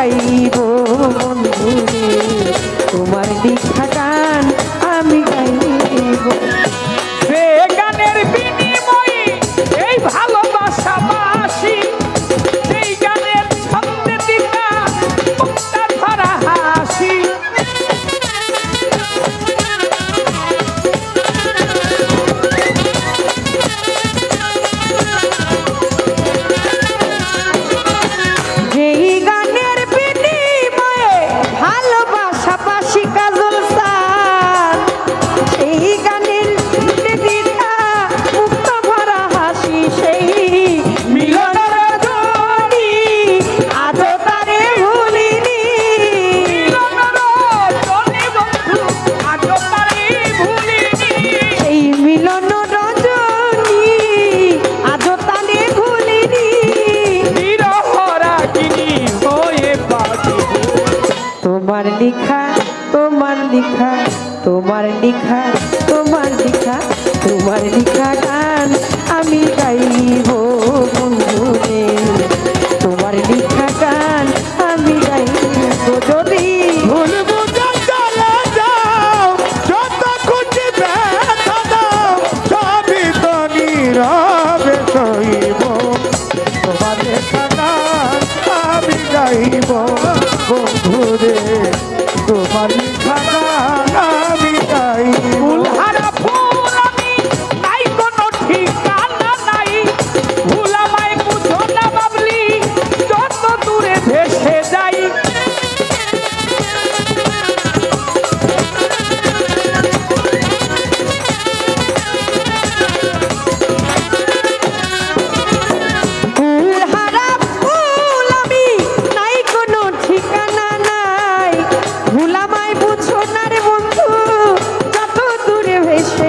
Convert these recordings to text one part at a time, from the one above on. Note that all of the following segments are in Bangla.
ಕೈಗೂ তোমার লিখা তোমার লিখা তোমার লিখা তোমার লিখা তোমার লিখা গান আমি গাইব বন্ধুরে তোমার লিখা গান আমি গাইব যদি। ভুলব তোমার লেখা গান আমি Thank you.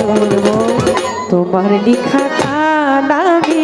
বলব তোমার লিখা গান আমি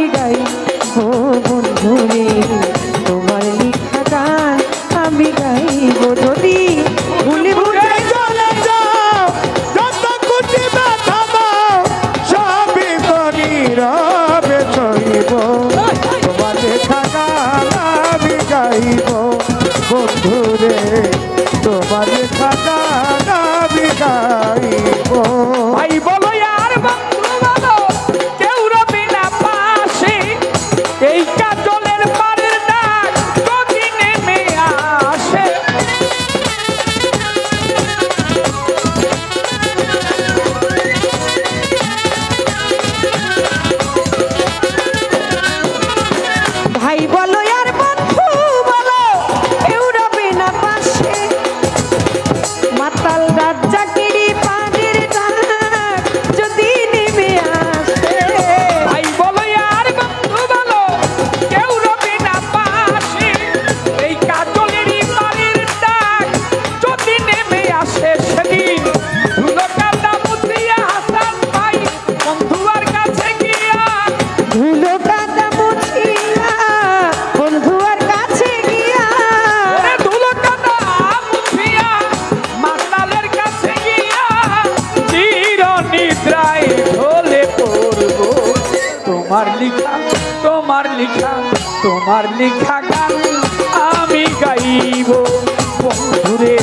লিখা তোমার লিখা গান আমি গাইব। বন্ধুরে